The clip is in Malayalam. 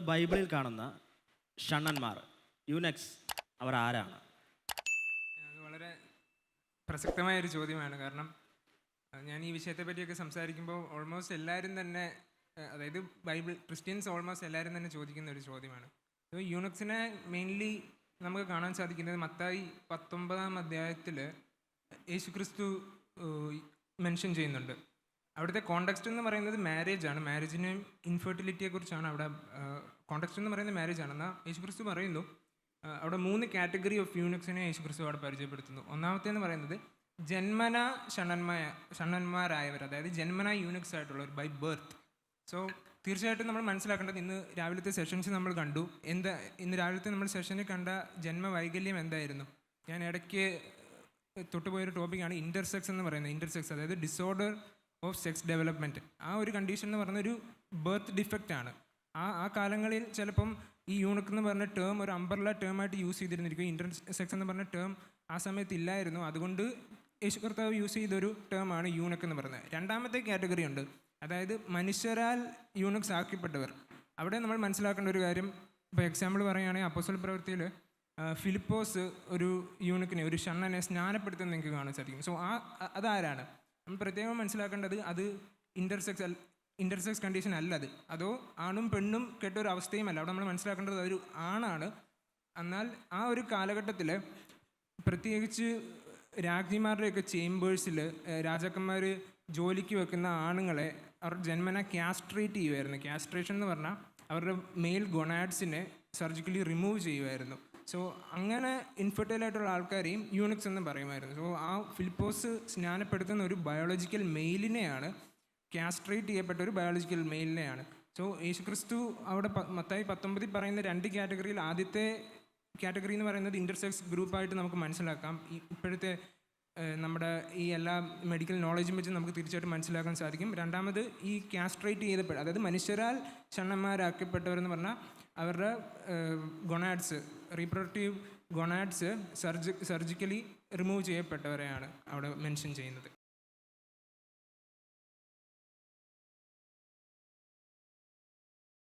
നമ്മുടെ ബൈബിളിൽ കാണുന്ന ഷണ്ണന്മാർ. യുനെക്സ് അവർ ആരാണ്? അത് വളരെ പ്രസക്തമായ ഒരു ചോദ്യമാണ്. കാരണം ഞാൻ ഈ വിഷയത്തെ പറ്റിയൊക്കെ സംസാരിക്കുമ്പോൾ ഓൾമോസ്റ്റ് എല്ലാവരും തന്നെ അതായത് ബൈബിൾ ക്രിസ്ത്യൻസ് ഓൾമോസ്റ്റ് എല്ലാവരും തന്നെ ചോദിക്കുന്ന ഒരു ചോദ്യമാണ്. അപ്പോൾ യുനെക്സിനെ മെയിൻലി നമുക്ക് കാണാൻ സാധിക്കുന്നത് മത്തായി പത്തൊമ്പതാം അധ്യായത്തിൽ യേശുക്രിസ്തു മെൻഷൻ ചെയ്യുന്നുണ്ട്. അവിടുത്തെ കോണ്ടക്സ്റ്റ് എന്ന് പറയുന്നത് മാരേജ് ആണ്. മാരേജിനെയും ഇൻഫെർട്ടിലിറ്റിയെ കുറിച്ചാണ് അവിടെ കോണ്ടക്സ്റ്റ് എന്ന് പറയുന്നത് മാരേജ് ആണ്. എന്നാൽ യേശുക്രിസ്തു പറയുന്നു അവിടെ മൂന്ന് കാറ്റഗറി ഓഫ് യൂണിക്സിനെ യേശുക്രിസ്തു അവിടെ പരിചയപ്പെടുത്തുന്നു. ഒന്നാമത്തെ എന്ന് പറയുന്നത് ജന്മന ഷണ്ണന്മായ ഷണ്ണന്മാരായവർ അതായത് ജന്മന യൂണിക്സ് ആയിട്ടുള്ളവർ ബൈ ബർത്ത് സോ തീർച്ചയായിട്ടും നമ്മൾ മനസ്സിലാക്കേണ്ടത് ഇന്ന് രാവിലത്തെ സെഷൻസ് നമ്മൾ കണ്ടു. എന്താ ഇന്ന് രാവിലത്തെ നമ്മൾ സെഷനിൽ കണ്ട ജന്മ വൈകല്യം എന്തായിരുന്നു? ഞാൻ ഇടയ്ക്ക് തൊട്ടുപോയൊരു ടോപ്പിക്കാണ് ഇന്റർസെക്സ് എന്ന് പറയുന്നത്. ഇന്റർസെക്സ് അതായത് ഡിസോർഡർ ഓഫ് സെക്സ് ഡെവലപ്മെന്റ് ആ ഒരു കണ്ടീഷൻ എന്ന് പറഞ്ഞ ഒരു ബർത്ത് ഡിഫക്റ്റ് ആണ്. ആ ആ കാലങ്ങളിൽ ചിലപ്പം ഈ യൂണക്ക് എന്ന് പറഞ്ഞ ടേം ഒരു അമ്പർല ടേം ആയിട്ട് യൂസ് ചെയ്തിരുന്നിരിക്കും. ഇന്റർസെക്സ് എന്ന് പറഞ്ഞ ടേം ആ സമയത്ത് ഇല്ലായിരുന്നു. അതുകൊണ്ട് യേശു കർത്താവ് യൂസ് ചെയ്തൊരു ആണ് യൂണക് എന്ന് പറയുന്നത്. രണ്ടാമത്തെ കാറ്റഗറി ഉണ്ട്. അതായത് മനുഷ്യരാൽ യൂണക്സ് ആക്കിപ്പെട്ടവർ. അവിടെ നമ്മൾ മനസ്സിലാക്കേണ്ട ഒരു കാര്യം ഇപ്പോൾ എക്സാമ്പിൾ പറയുകയാണെങ്കിൽ അപ്പോസൽ പ്രവൃത്തിയിൽ ഫിലിപ്പോസ് ഒരു യൂണിക്കിനെ ഒരു ഷണ്ണനെ സ്നാനപ്പെടുത്തുന്നത് നിങ്ങൾക്ക് കാണാൻ സാധിക്കും. സോ ആ അതാരാണ്? നമ്മൾ പ്രത്യേകം മനസ്സിലാക്കേണ്ടത് അത് ഇന്റർസെക്സ് ഇന്റർസെക്സ് കണ്ടീഷൻ അല്ല അത്. അതോ ആണും പെണ്ണും കേട്ട ഒരു അവസ്ഥയുമല്ല അവിടെ നമ്മൾ മനസ്സിലാക്കേണ്ടത് അതൊരു ആണാണ്. എന്നാൽ ആ ഒരു കാലഘട്ടത്തിൽ പ്രത്യേകിച്ച് രാജ്ഞിമാരുടെയൊക്കെ ചേമ്പേഴ്സിൽ രാജാക്കന്മാർ ജോലിക്ക് വെക്കുന്ന ആണുങ്ങളെ അവർ ജന്മന കാസ്ട്രേറ്റ് ചെയ്യുമായിരുന്നു കാസ്ട്രേഷൻ എന്ന് പറഞ്ഞാൽ അവരുടെ മെയിൽ ഗൊണാഡ്സിനെ സർജിക്കലി റിമൂവ് ചെയ്യുമായിരുന്നു സോ അങ്ങനെ ഇൻഫെർട്ടൈൽ ആയിട്ടുള്ള ആൾക്കാരെയും യൂണിക്സ് എന്ന് പറയുമായിരുന്നു. സോ ആ ഫിലിപ്പോസ് സ്നാനപ്പെടുത്തുന്ന ഒരു ബയോളജിക്കൽ മെയിലിനെയാണ് കാസ്ട്രേറ്റ് ചെയ്യപ്പെട്ട ഒരു ബയോളജിക്കൽ മെയിലിനെയാണ് സോ യേശുക്രിസ്തു അവിടെ മത്തായി പത്തൊമ്പതിൽ പറയുന്ന രണ്ട് കാറ്റഗറിയിൽ ആദ്യത്തെ കാറ്റഗറി എന്ന് പറയുന്നത് ഇന്റർസെക്സ് ഗ്രൂപ്പായിട്ട് നമുക്ക് മനസ്സിലാക്കാം. ഇപ്പോഴത്തെ നമ്മുടെ ഈ എല്ലാ മെഡിക്കൽ നോളജും വെച്ച് നമുക്ക് തീർച്ചയായിട്ടും മനസ്സിലാക്കാൻ സാധിക്കും. രണ്ടാമത് ഈ കാസ്ട്രേറ്റ് ചെയ്തപ്പോൾ അതായത് മനുഷ്യരാൽ ക്ഷണന്മാരാക്കപ്പെട്ടവരെന്ന് പറഞ്ഞാൽ അവരുടെ ഗൊണാഡ്സ് റീപ്രൊഡക്റ്റീവ് ഗൊണാഡ്സ് സർജി സർജിക്കലി റിമൂവ് ചെയ്യപ്പെട്ടവരെയാണ് അവിടെ മെൻഷൻ ചെയ്യുന്നത്.